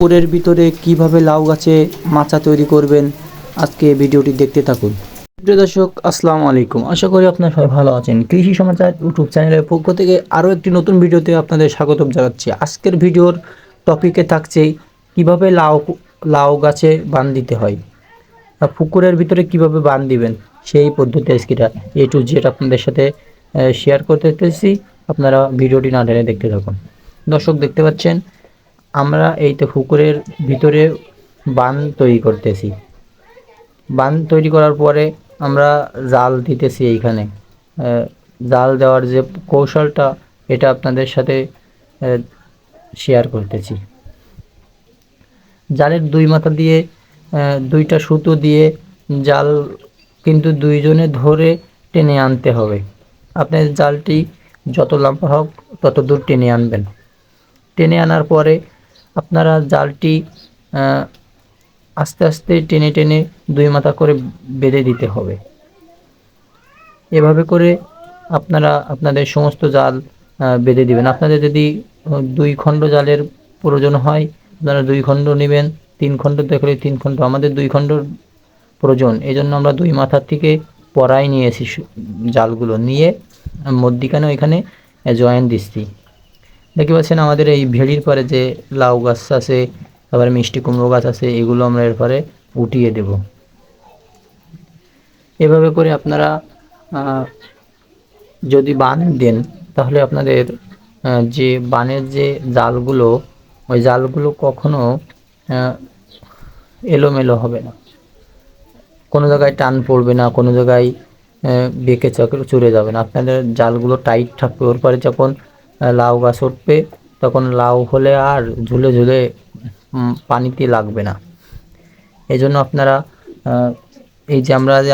পুকুরের ভিতরে কীভাবে লাউ গাছে মাচা তৈরি করবেন, আজকে ভিডিওটি দেখতে থাকুন। প্রিয় দর্শক, আসসালামু আলাইকুম। আশা করি আপনারা সবাই ভালো আছেন। কৃষি সমাচার ইউটিউব চ্যানেলের পক্ষ থেকে আরও একটি নতুন ভিডিওতে আপনাদের স্বাগতম জানাচ্ছি। আজকের ভিডিওর টপিকে থাকছে কীভাবে লাউ লাউ গাছে বান দিতে হয় পুকুরের ভিতরে কীভাবে বান দিবেন, সেই পদ্ধতি আজকেটা এ টু জেড আপনাদের সাথে শেয়ার করতে চাইছি। আপনারা ভিডিওটি না টেনে দেখতে থাকুন। দর্শক, দেখতে পাচ্ছেন আমরা এই তো পুকুরের ভিতরে বান তৈরি করতেছি। বান তৈরি করার পরে আমরা জাল দিতেছি এইখানে। জাল দেওয়ার যে কৌশলটা, এটা আপনাদের সাথে শেয়ার করতেছি। জালের দুই মাথা দিয়ে দুইটা সুতো দিয়ে জাল কিন্তু দুইজনে ধরে টেনে আনতে হবে। আপনার জালটি যত লম্বা হোক, তত দূর টেনে আনবেন। টেনে আনার পরে আপনারা জালটি আস্তে আস্তে টেনে টেনে দুই মাথা করে বেঁধে দিতে হবে। এভাবে করে আপনারা আপনাদের সমস্ত জাল বেঁধে দিবেন। আপনাদের যদি দুই খণ্ড জালের প্রয়োজন হয়, আপনারা দুই খণ্ড নেবেন, তিন খণ্ড দেখলে তিন খণ্ড, আমাদের দুই খণ্ড প্রয়োজন। এই জন্য আমরা দুই মাথার থেকে পরাই নিয়েছি জালগুলো। নিয়ে মধ্যিখানে এখানে জয়েন দিচ্ছি। দেখতে পাচ্ছেন আমাদের এই ভেড়ির পরে যে লাউ গাছ আছে তারপরে মিষ্টি কুমড়ো গাছ আছে, এগুলো আমরা এরপরে উঠিয়ে দেব। এভাবে করে আপনারা যদি বান দেন, তাহলে আপনাদের যে বানের যে জালগুলো, ওই জালগুলো কখনো এলোমেলো হবে না। কোনো জায়গায় টান পড়বে না, কোনো জায়গায় বেঁকে চকে চলে যাবে না। আপনাদের জালগুলো টাইট থাকবে। ওর পরে যখন লাউ গাছ উঠবে, তখন লাউ হলে আর ঝুলে ঝুলে পানিতে লাগবে না। এই জন্য আপনারা এই যে আমরা যে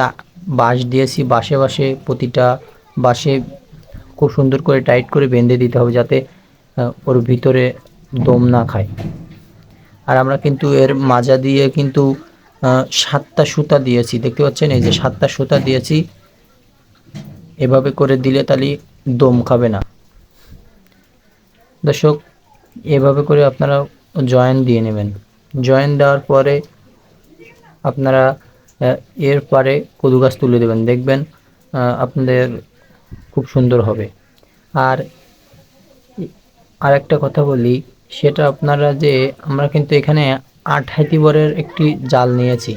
বাঁশ দিয়েছি, বাঁশে বাঁশে প্রতিটা বাঁশে খুব সুন্দর করে টাইট করে বেঁধে দিতে হবে যাতে ওর ভিতরে দম না খায়। আর আমরা কিন্তু এর মাজা দিয়ে কিন্তু সাতটা সুতা দিয়েছি। দেখতে পাচ্ছেন? এই যে সাতটা সুতা দিয়েছি, এভাবে করে দিলে তাহলে দম খাবে না। দর্শক, এভাবে করে আপনারা জয়েন দিয়ে নেবেন। জয়েন দেওয়ার পরে আপনারা এর পরে কদু গাছ তুলে দেবেন। দেখবেন আপনাদের খুব সুন্দর হবে। আর আরেকটা কথা বলি, সেটা আপনারা যে, আমরা কিন্তু এখানে আট হাতি বরের একটি জাল নিয়েছি।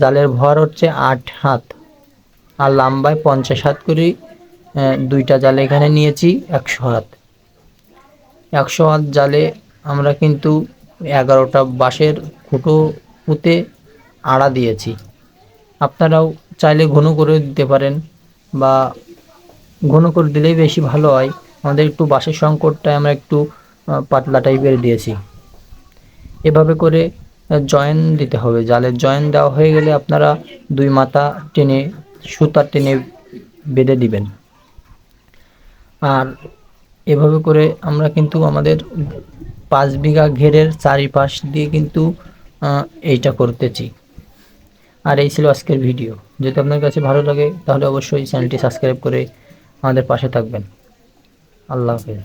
জালের ভর হচ্ছে আট হাত। আর লম্বায় পঞ্চাশ হাত করে দুইটা জাল এখানে নিয়েছি, একশো হাত। একশো হাত জালে আমরা কিন্তু এগারোটা বাঁশের খুঁটো পুঁতে আড়া দিয়েছি। আপনারাও চাইলে ঘন করে দিতে পারেন বা ঘন করে দিলেই বেশি ভালো হয়। আমাদের একটু বাঁশের সংকটটায় আমরা একটু পাতলা টাইপের দিয়েছি। এভাবে করে জয়েন দিতে হবে। জালের জয়েন দেওয়া হয়ে গেলে আপনারা দুই মাথা টেনে, সুতা টেনে বেঁধে দিবেন। আর এভাবে করে আমরা কিন্তু আমাদের পাঁচ বিঘা ঘেরের চারিপাশ দিয়ে কিন্তু এইটা করতেছি। আর এই ছিল আজকের ভিডিও। যদি আপনার কাছে ভালো লাগে, তাহলে অবশ্যই চ্যানেলটি সাবস্ক্রাইব করে আমাদের পাশে থাকবেন। আল্লাহ হাফেজ।